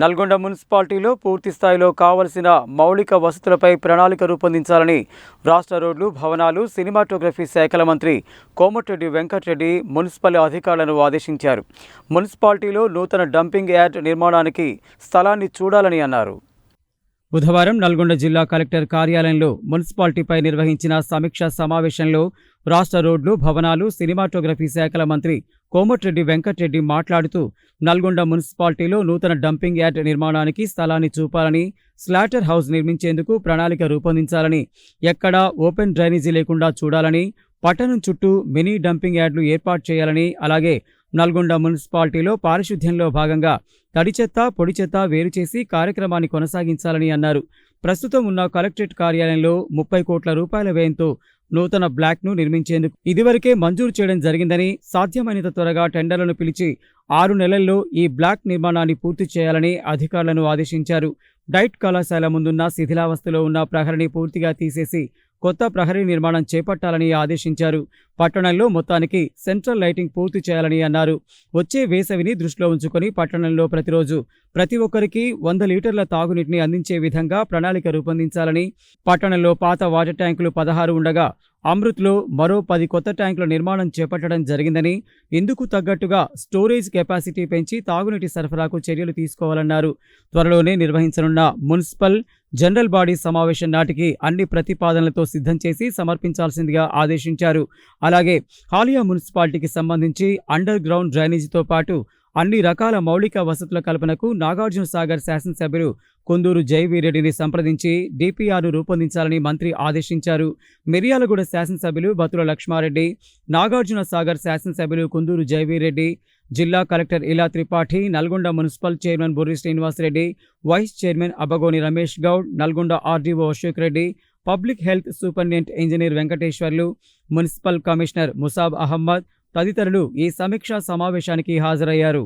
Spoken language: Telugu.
నల్గొండ మున్సిపాలిటీలో పూర్తి స్థాయిలో కావలసిన మౌలిక వసతులపై ప్రణాళిక రూపొందించాలని రాష్ట్ర రోడ్లు భవనాలు సినిమాటోగ్రఫీ శాఖల మంత్రి కోమటిరెడ్డి వెంకటరెడ్డి మున్సిపల్ అధికారులను ఆదేశించారు. మున్సిపాలిటీలో నూతన డంపింగ్ యార్డ్ నిర్మాణానికి స్థలాన్ని చూడాలని అన్నారు. బుధవారం నల్గొండ జిల్లా కలెక్టర్ కార్యాలయంలో మున్సిపాలిటీపై నిర్వహించిన సమీక్షా సమావేశంలో రాష్ట్ర రోడ్లు భవనాలు సినిమాటోగ్రఫీ శాఖల మంత్రి కోమటిరెడ్డి వెంకటరెడ్డి మాట్లాడుతూ నల్గొండ మున్సిపాలిటీలో నూతన డంపింగ్ యార్డ్ నిర్మాణానికి స్థలాన్ని చూపాలని స్లాటర్ హౌస్ నిర్మించేందుకు ప్రణాళిక రూపొందించాలని ఎక్కడా ఓపెన్ డ్రైనేజీ లేకుండా చూడాలని పట్టణం చుట్టూ మినీ డంపింగ్ యార్డులు ఏర్పాటు చేయాలని అలాగే నల్గొండ మున్సిపాలిటీలో పారిశుద్ధ్యంలో భాగంగా తడి చెత్త పొడి చెత్త వేరు చేసి కార్యక్రమాన్ని కొనసాగించాలని అన్నారు. ప్రస్తుతం ఉన్న కలెక్టరేట్ కార్యాలయంలో ముప్పై కోట్ల రూపాయల వ్యయంతో నూతన బ్లాక్ను నిర్మించేందుకు ఇదివరకే మంజూరు చేయడం జరిగిందని సాధ్యమైనంత త్వరగా టెండర్లను పిలిచి ఆరు నెలల్లో ఈ బ్లాక్ నిర్మాణాన్ని పూర్తి చేయాలని అధికారులను ఆదేశించారు. డైట్ కళాశాల ముందున్న శిథిలావస్థలో ఉన్న ప్రహరిని పూర్తిగా తీసేసి కొత్త ప్రహరీ నిర్మాణం చేపట్టాలని ఆదేశించారు. పట్టణంలో మొత్తానికి సెంట్రల్ లైటింగ్ పూర్తి చేయాలని అన్నారు. వచ్చే వేసవిని దృష్టిలో ఉంచుకొని పట్టణంలో ప్రతిరోజు ప్రతి ఒక్కరికి వంద లీటర్ల తాగునీటిని అందించే విధంగా ప్రణాళిక రూపొందించాలని పట్టణంలో పాత వాటర్ ట్యాంకులు పదహారు ఉండగా అమృత్లో మరో పది కొత్త ట్యాంకుల నిర్మాణం చేపట్టడం జరిగిందని ఇందుకు తగ్గట్టుగా స్టోరేజ్ కెపాసిటీ పెంచి తాగునీటి సరఫరాకు చర్యలు తీసుకోవాలన్నారు. త్వరలోనే నిర్వహించనున్న మున్సిపల్ జనరల్ బాడీ సమావేశం నాటికి అన్ని ప్రతిపాదనలతో సిద్ధం చేసి సమర్పించాల్సిందిగా ఆదేశించారు. అలాగే హాలియా మున్సిపాలిటీకి సంబంధించి అండర్ గ్రౌండ్ డ్రైనేజీతో పాటు అన్ని రకాల మౌలిక వసతుల కల్పనకు నాగార్జున సాగర్ శాసనసభ్యులు కొందూరు జైవీరెడ్డిని సంప్రదించి డిపిఆర్ను రూపొందించాలని మంత్రి ఆదేశించారు. మిర్యాలగూడ శాసనసభ్యులు బతుల లక్ష్మారెడ్డి నాగార్జున సాగర్ శాసనసభ్యులు కొందూరు జైవీరెడ్డి జిల్లా collector Ila Tripathi Nalgonda municipal chairman Burri Srinivasa Reddy vice chairman Abagoni Ramesh Goud Nalgonda RDO Ashok Reddy public health superintendent engineer Venkateswarlu municipal commissioner Musab Ahmed తదితరులు ఈ సమీక్షా సమావేశానికి హాజరయ్యారు.